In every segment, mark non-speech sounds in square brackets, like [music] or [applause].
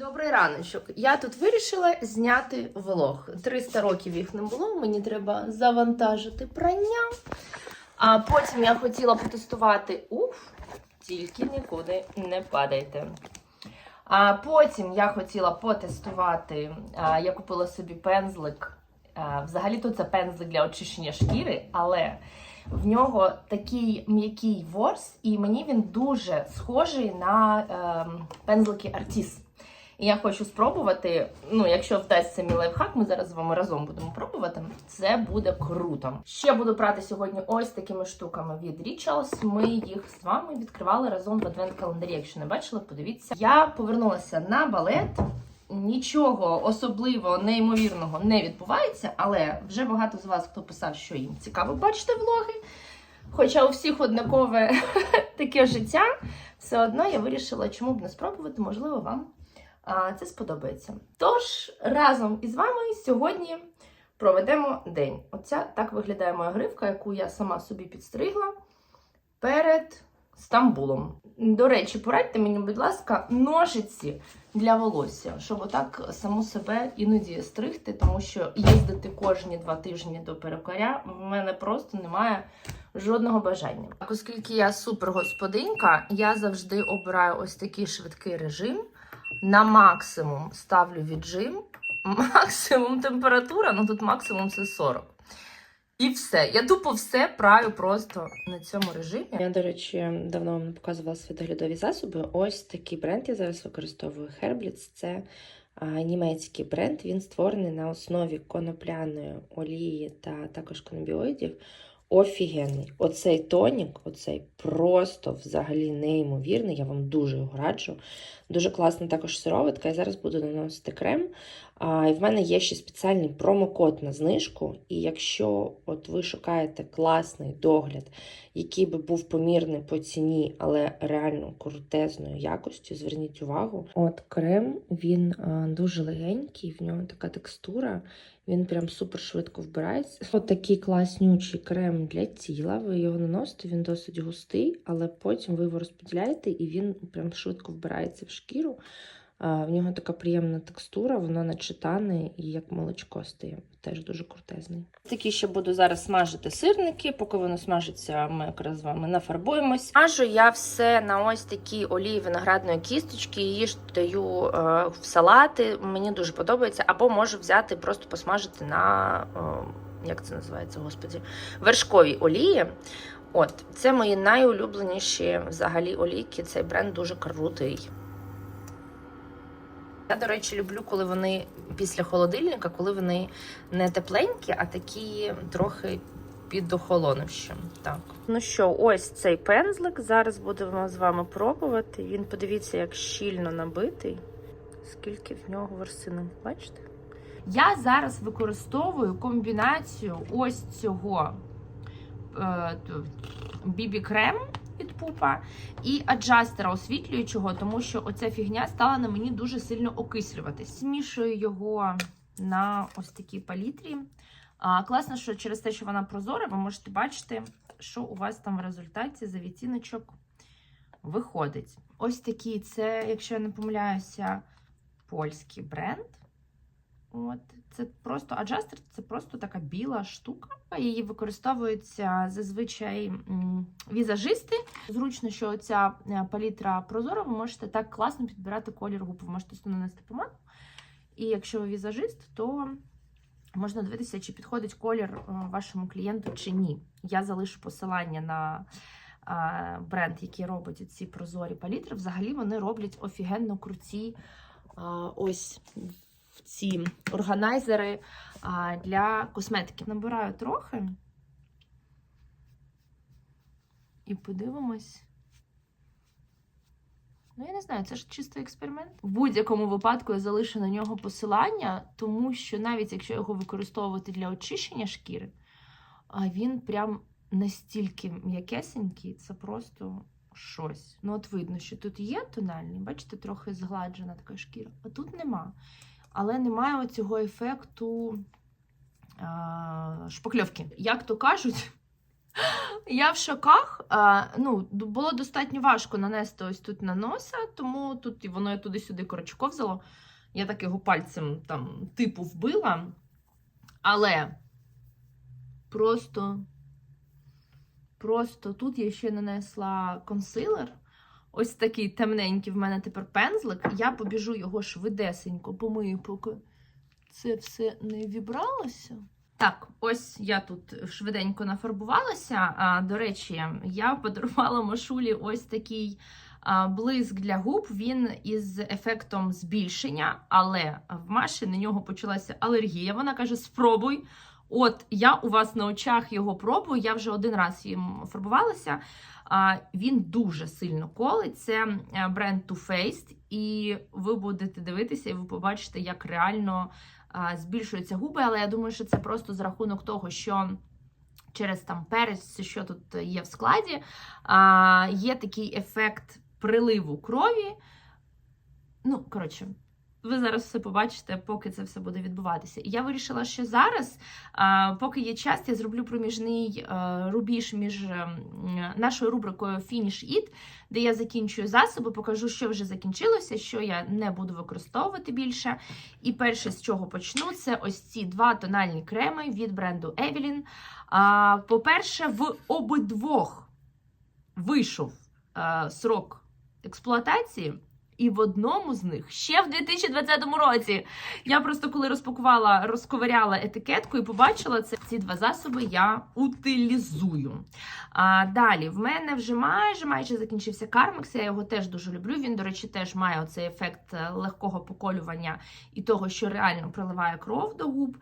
Добрий раночок. Я тут вирішила зняти влог. 300 років їх не було. Мені треба завантажити прання. А потім я хотіла потестувати. Уф, тільки нікуди не падайте. А потім я хотіла потестувати. А, я купила собі пензлик. А, взагалі-то це пензлик для очищення шкіри, але в нього такий м'який ворс, і мені він дуже схожий на ем, пензлики Artis. І я хочу спробувати. Ну, якщо вдасться мій лайфхак, ми зараз з вами разом будемо пробувати. Це буде круто. Ще буду прати сьогодні ось такими штуками від Rituals. Ми їх з вами відкривали разом в адвент календарі. Якщо не бачили, подивіться. Я повернулася на балет. Нічого особливого, неймовірного не відбувається, але вже багато з вас хто писав, що їм цікаво бачити влоги. Хоча у всіх однакове [laughs] таке життя, все одно я вирішила, чому б не спробувати, можливо, вам це сподобається. Тож, разом із вами сьогодні проведемо день. Оця так виглядає моя гривка, яку я сама собі підстригла перед Стамбулом. До речі, порадьте мені, будь ласка, ножиці для волосся, щоб отак саму себе іноді стригти, тому що їздити кожні два тижні до перукаря в мене просто немає жодного бажання. Оскільки я супергосподинька, я завжди обираю ось такий швидкий режим. На максимум ставлю віджим, [laughs] максимум температура, ну тут максимум це 40. І все. Я тупо все праю просто на цьому режимі. Я, до речі, давно вам не показувала свої доглядові засоби. Ось такий бренд я зараз використовую. Herblitz. Це а, німецький бренд. Він створений на основі конопляної олії та також канабіоїдів. Офігенний. Оцей тонік, оцей просто взагалі неймовірний. Я вам дуже його раджу. Дуже класна також сироватка. Я зараз буду наносити крем. А, і в мене є ще спеціальний промокод на знижку. І якщо от ви шукаєте класний догляд, який би був помірний по ціні, але реально крутезною якостю, зверніть увагу. От крем, він дуже легенький, в нього така текстура, він прям супер швидко вбирається. От такий класнючий крем для тіла. Ви його наносите, він досить густий, але потім ви його розподіляєте і він прям швидко вбирається в шкіру. В нього така приємна текстура, воно начитане і як молочко стає. Теж дуже крутезний. Такі ще буду зараз смажити сирники. Поки воно смажиться, ми якраз з вами нафарбуємось. Смажу я все на ось такій олії виноградної кісточки. Її ж даю е, в салати. Мені дуже подобається. Або можу взяти, просто посмажити на е, як це називається, господі, вершковій олії. От, це мої найулюбленіші взагалі олійки. Цей бренд дуже крутий. Я, до речі, люблю, коли вони після холодильника, коли вони не тепленькі, а такі трохи підохолонивші. Так. Ну що, ось цей пензлик. Зараз будемо з вами пробувати. Він, подивіться, як щільно набитий. Скільки в нього ворсинок, бачите? Я зараз використовую комбінацію ось цього е, бібі-крем від пупа і аджастера освітлюючого, тому що оця фігня стала на мені дуже сильно окислюватись. Змішую його на ось такій палітрі. А, класно, що через те, що вона прозора, ви можете бачити, що у вас там в результаті за відтіночок виходить. Ось такий, це, якщо я не помиляюся, польський бренд. От, це просто аджастер, це просто така біла штука. Її використовуються зазвичай візажисти. Зручно, що ця палітра прозора, ви можете так класно підбирати колір губ. Ви можете нанести помаду. І якщо ви візажист, то можна дивитися, чи підходить колір е, вашому клієнту чи ні. Я залишу посилання на бренд, який робить ці прозорі палітри. Взагалі вони роблять офігенно круті ось ці органайзери для косметики. Набираю трохи і подивимось. Ну, я не знаю, це ж чисто експеримент. В будь-якому випадку я залишу на нього посилання, тому що навіть якщо його використовувати для очищення шкіри, він прям настільки м'якесенький, це просто щось. Ну, от видно, що тут є тональний, бачите, трохи згладжена така шкіра, а тут нема. Але немає цього ефекту шпакльовки. Як то кажуть, [laughs] Я в шоках. Ну, було достатньо важко нанести ось тут на носа, тому тут і воно туди-сюди коротше ковзало. Я так його пальцем там типу вбила. Але просто, просто тут я ще нанесла консилер. Ось такий темненький в мене тепер пензлик. Я побіжу його швидесенько, помию, поки це все не вібралося. Так, ось я тут швиденько нафарбувалася. А, до речі, я подарувала Машулі ось такий а, блиск для губ. Він із ефектом збільшення, але в Маші на нього почалася алергія. Вона каже: спробуй. От я у вас на очах його пробую. Я вже один раз їм фарбувалася. Він дуже сильно колить. Це бренд Too Faced, і ви будете дивитися, і ви побачите, як реально збільшуються губи. Але я думаю, що це просто за рахунок того, що. Через там перець, що тут є в складі, а, є такий ефект приливу крові. Ну, коротше, ви зараз все побачите, поки це все буде відбуватися. І я вирішила, що зараз, поки є час, я зроблю проміжний рубіж між ем, нашою рубрикою Finish It, де я закінчую засоби, покажу, що вже закінчилося, що я не буду використовувати більше. І перше, з чого почну, це ось ці два тональні креми від бренду Evelyn. По-перше, в обидвох вийшов срок експлуатації. І в одному з них ще в 2020 році я просто коли розпакувала, розковиряла етикетку і побачила це. Ці два засоби я утилізую. А, далі, в мене вже майже майже закінчився Кармекс. Я його теж дуже люблю. Він, до речі, теж має оцей ефект е, легкого поколювання і того, що реально приливає кров до губ.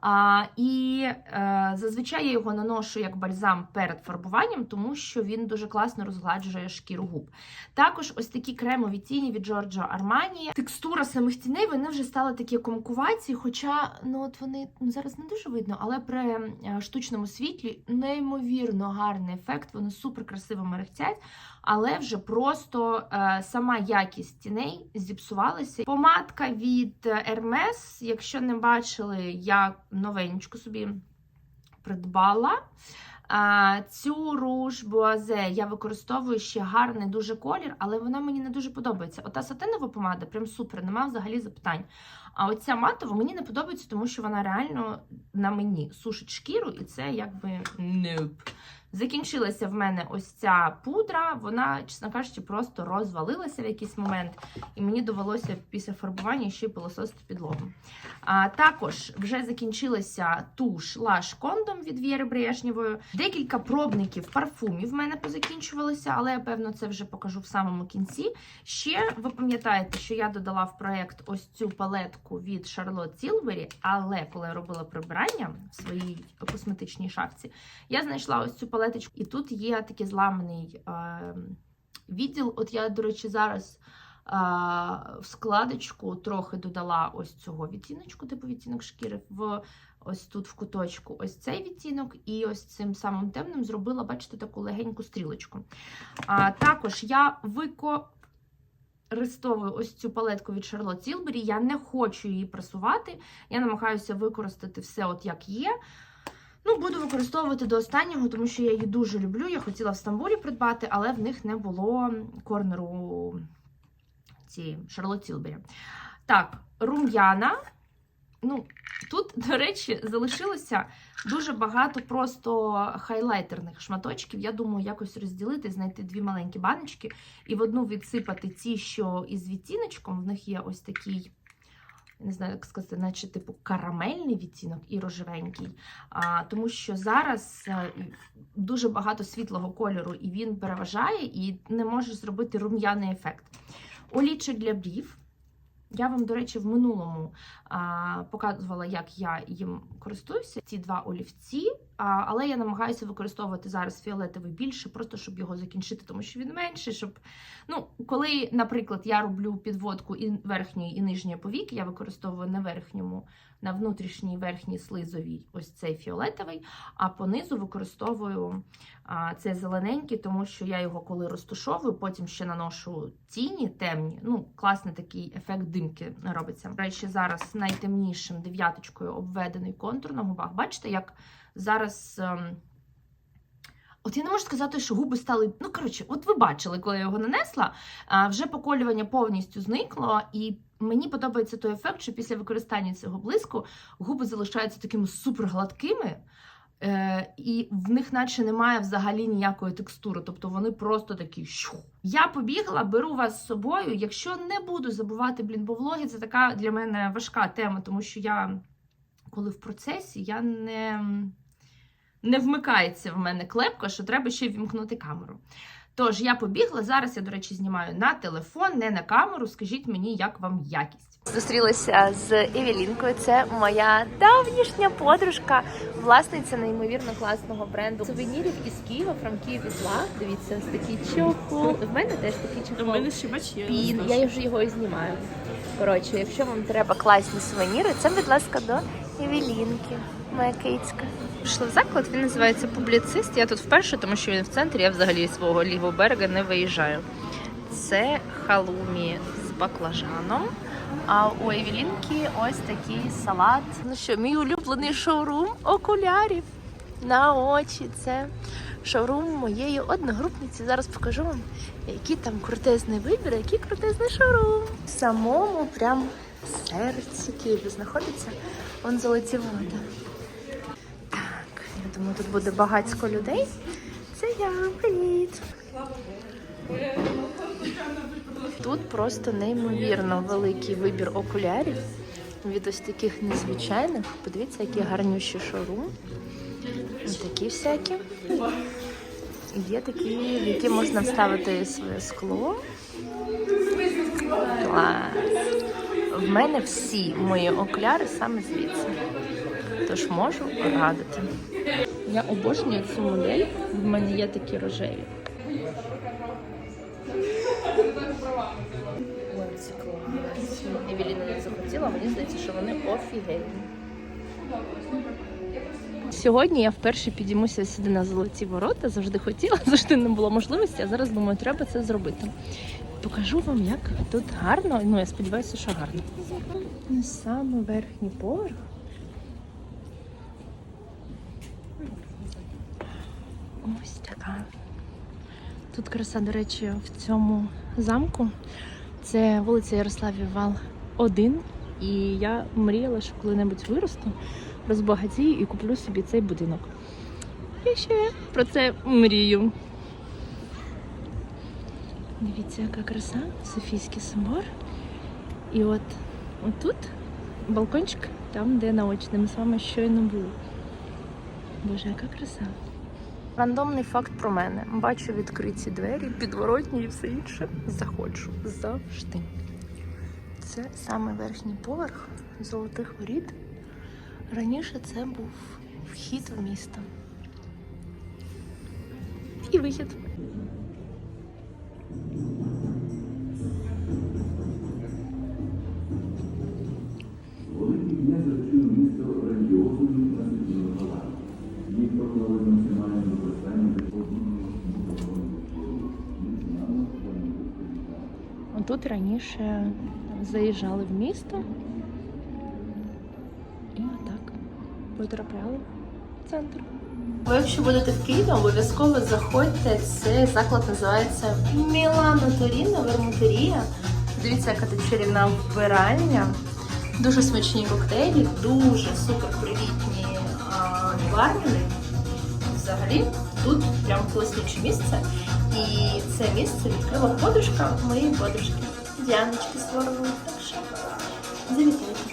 А, і е, зазвичай я його наношу як бальзам перед фарбуванням, тому що він дуже класно розгладжує шкіру губ. Також ось такі кремові тіні від Giorgio Armani. Текстура самих тіней вони вже стали такі комкуваті, хоча ну от вони ну, зараз не дуже видно, але при е, штучному світлі неймовірно гарний ефект. Вони супер красиво мерехтять, але вже просто е, сама якість тіней зіпсувалася. Помадка від Hermes, якщо не бачили, я новеньку собі придбала. Цю руж Буазе я використовую ще гарний дуже колір, але вона мені не дуже подобається. Ота сатинова помада прям супер, нема взагалі запитань. А оця матова мені не подобається, тому що вона реально на мені сушить шкіру, і це якби nope. Закінчилася в мене ось ця пудра, вона, чесно кажучи, просто розвалилася в якийсь момент, і мені довелося після фарбування ще й пилососити підлогу. А, також вже закінчилася туш Лаш Кондом від Віри Брежнєвої. Декілька пробників парфумів в мене позакінчувалися, але я певно це вже покажу в самому кінці. Ще ви пам'ятаєте, що я додала в проект ось цю палетку від Charlotte Tilbury, але коли я робила прибирання в своїй косметичній шафці, я знайшла ось цю палеточку, і тут є такий зламаний е, відділ. От я, до речі, зараз. А, в складочку трохи додала ось цього відтіночку, типу відтінок шкіри, в ось тут в куточку ось цей відтінок, і ось цим самим темним зробила, бачите, таку легеньку стрілочку. А, також я використовую ось цю палетку від Charlotte Tilbury, я не хочу її просувати. я намагаюся використати все от як є. Ну, буду використовувати до останнього, тому що я її дуже люблю. Я хотіла в Стамбулі придбати, але в них не було корнеру цієї Шарлот Тілбері. Так, рум'яна. Ну, тут, до речі, залишилося дуже багато просто хайлайтерних шматочків. Я думаю, якось розділити, знайти дві маленькі баночки і в одну відсипати ті, що із відтіночком. В них є ось такий. Не знаю, як сказати, наче типу карамельний відтінок і рожевенький. А, Тому що зараз е, дуже багато світлого кольору, і він переважає, і не може зробити рум'яний ефект. Олічик для брів. Я вам, до речі, в минулому а, показувала, як я їм користуюся. Ці два олівці, але я намагаюся використовувати зараз фіолетовий більше, просто щоб його закінчити, тому що він менший. Щоб... Ну, Коли, наприклад, я роблю підводку і верхньої, і нижньої повіки, я використовую на верхньому, на внутрішній верхній слизовій ось цей фіолетовий, а понизу використовую цей зелененький, тому що я його коли розтушовую, потім ще наношу тіні темні. Ну, класний такий ефект димки робиться. Речі, зараз найтемнішим дев'яточкою обведений контур на губах. Бачите, як зараз ем, От я не можу сказати, що губи стали. Ну, коротше, от ви бачили, коли я його нанесла, вже поколювання повністю зникло, і мені подобається той ефект, що після використання цього блиску губи залишаються такими супергладкими. Е, і в них наче немає взагалі ніякої текстури, тобто вони просто такі. щу. Я побігла, беру вас з собою. Якщо не буду забувати, блін, бо влоги це така для мене важка тема, тому що я, коли в процесі, я не, не вмикається в мене клепка, що треба ще вімкнути камеру. Тож я побігла. Зараз я, до речі, знімаю на телефон, не на камеру. Скажіть мені, як вам якість. Зустрілася з Евелінкою. Це моя давнішня подружка, власниця неймовірно класного бренду сувенірів із Києва, Франків і зла. Дивіться, ось такий чохол. В мене теж такий У мене ще бач, є. Пін, я вже його і знімаю. Коротше, якщо вам треба класні сувеніри, це, будь ласка, до Евелінки, моя кицька. Пішли в заклад, він називається Публіцист. Я тут вперше, тому що він в центрі, я взагалі зі свого лівого берега не виїжджаю. Це халумі з баклажаном. А у Евелінки ось такий салат. Ну що, мій улюблений шоурум окулярів на очі. Це шоурум моєї одногрупниці. Зараз покажу вам, який там крутезний вибір, який крутезний шоурум. В самому прям серці Києва знаходиться. Он золоті вода. Так, я думаю, тут буде багатько людей. Це я, привіт. Тут просто неймовірно великий вибір окулярів від ось таких незвичайних. Подивіться, які гарнющі. Ось такі всякі. Є такі, в які можна вставити своє скло. Клас. В мене всі мої окуляри саме звідси. Тож можу радити. Я обожнюю цю модель. В мене є такі рожеві. Евеліна не захотіла, мені здається, що вони офігенні. Сьогодні я вперше підіймуся сюди на золоті ворота. Завжди хотіла, [laughs] завжди не було можливості, а зараз думаю, треба це зробити. Покажу вам, як тут гарно. Ну, я сподіваюся, що гарно. Ну, Саме верхній поверх. Ось така. Тут краса, до речі, в цьому замку. Це вулиця Ярославів Вал 1. І я мріяла, що коли-небудь виросту, розбагатію і куплю собі цей будинок. Я ще про це мрію. Дивіться, яка краса, Софійський собор. І от отут балкончик, там, де наочне. Ми з вами щойно були. Боже, яка краса. Рандомний факт про мене. Бачу відкриті двері, підворотні і все інше. Заходжу завжди. Це саме верхній поверх золотих воріт. Раніше це був вхід в місто. І вихід. Тут раніше заїжджали в місто і отак потрапляли в центр. Ви якщо будете в Києві, обов'язково заходьте. Цей заклад називається Мілано Торіно Вермутерія. Дивіться, яка тут чарівна вбиральня. Дуже смачні коктейлі, дуже супер привітні бармени. Взагалі тут прям класнюче місце. І це місце відкрила подружка моєї подружки Діаночки Сворової. Так що завітайте.